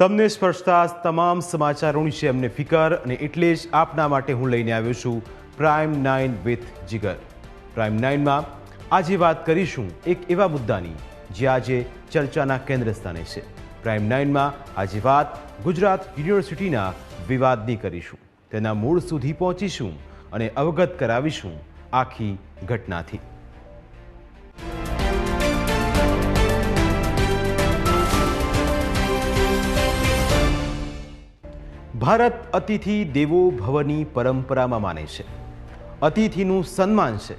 તમને સ્પર્શતા તમામ સમાચારોની છે અમને ફિકર અને એટલે જ આપના માટે હું લઈને આવ્યો છું prime nine with Jigar prime નાઇનમાં આજે વાત કરીશું એક એવા મુદ્દાની જે આજે ચર્ચાના કેન્દ્ર સ્થાને છે પ્રાઇમ નાઇનમાં આજે વાત ગુજરાત યુનિવર્સિટીના વિવાદની કરીશું. તેના મૂળ સુધી પહોંચીશું અને અવગત કરાવીશું આખી ઘટનાથી. ભારત અતિથિ દેવો ભવની પરંપરામાં માને છે. અતિથિનું સન્માન છે.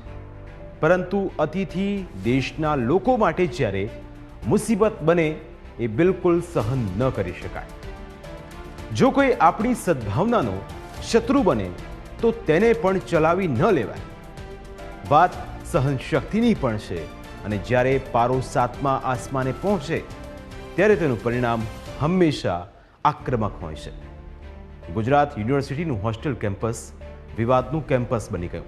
પરંતુ અતિથિ દેશના લોકો માટે જ્યારે મુસીબત બને, એ બિલકુલ સહન ન કરી શકાય. જો કોઈ આપણી સદભાવનાનો શત્રુ બને, તો તેને પણ ચલાવી ન લેવાય. વાત સહનશક્તિની પણ છે અને જ્યારે પારો સાતમા આસમાને પહોંચે, ત્યારે તેનું પરિણામ હંમેશા આક્રમક હોય છે. ગુજરાત યુનિવર્સિટીનું હોસ્ટેલ કેમ્પસ વિવાદનું કેમ્પસ બની ગયું.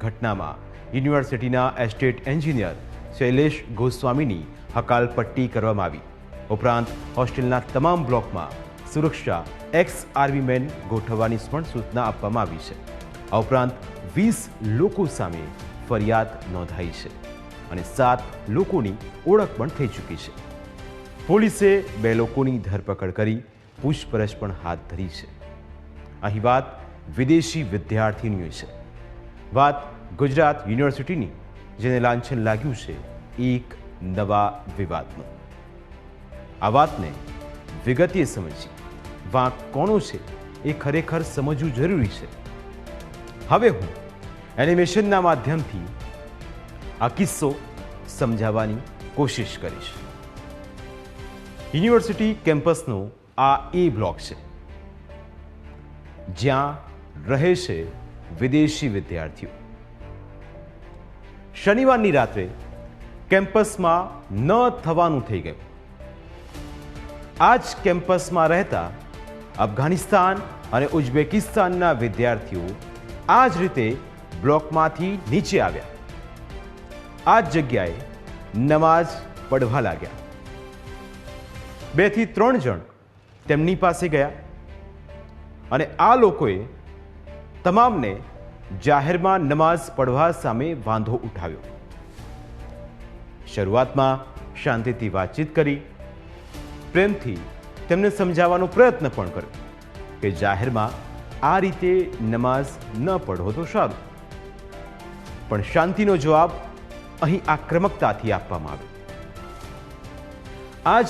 ઘટનામાં યુનિવર્સિટીના એસ્ટેટ એન્જિનિયર શૈલેષ ગોસ્વામીની હકાલપટ્ટી કરવામાં આવી. ઉપરાંત હોસ્ટેલના તમામ બ્લોકમાં સુરક્ષા એક્સ આર્મી મેન ગોઠવવાની પણ સૂચના આપવામાં આવી છે. આ ઉપરાંત વીસ લોકો સામે ફરિયાદ નોંધાઈ છે અને સાત લોકોની ઓળખ પણ થઈ ચૂકી છે. પોલીસે બે લોકોની ધરપકડ કરી પૂછપરછ પણ હાથ ધરી છે. અહીં વાત વિદેશી વિદ્યાર્થીનીઓ છે. વાત ગુજરાત યુનિવર્સિટીની, જેને લાંછન લાગ્યું છે એક નવા વિવાદમાં. આ વાતને વિગતે સમજી વાંક કોનો છે એ ખરેખર સમજવું જરૂરી છે. હવે હું એનિમેશનના માધ્યમથી આ કિસ્સો સમજાવવાની કોશિશ કરીશ. યુનિવર્સિટી કેમ્પસનો આ એ બ્લોક છે. જ્યાં રહે છે વિદેશી વિદ્યાર્થીઓ. શનિવારની રાત્રે કેમ્પસમાં ન થવાનું થઈ ગયું. આ જ કેમ્પસમાં રહેતા અફઘાનિસ્તાન અને ઉઝબેકિસ્તાનના વિદ્યાર્થીઓ આ જ રીતે બ્લોકમાંથી નીચે આવ્યા. આ જ જગ્યાએ નમાઝ પઢવા લાગ્યા. બેથી ત્રણ જણ તેમની પાસે ગયા અને આ લોકોએ તમામને જાહેરમાં નમાઝ પઢવા સામે વાંધો ઉઠાવ્યો. શરૂઆતમાં શાંતિથી વાતચીત કરી, પ્રેમથી તેમને સમજાવવાનો પ્રયત્ન પણ કર્યો કે જાહેરમાં આ રીતે નમાઝ ન પઢો તો સારું. પણ શાંતિનો જવાબ અહીં આક્રમકતાથી આપવામાં આવ્યો. આ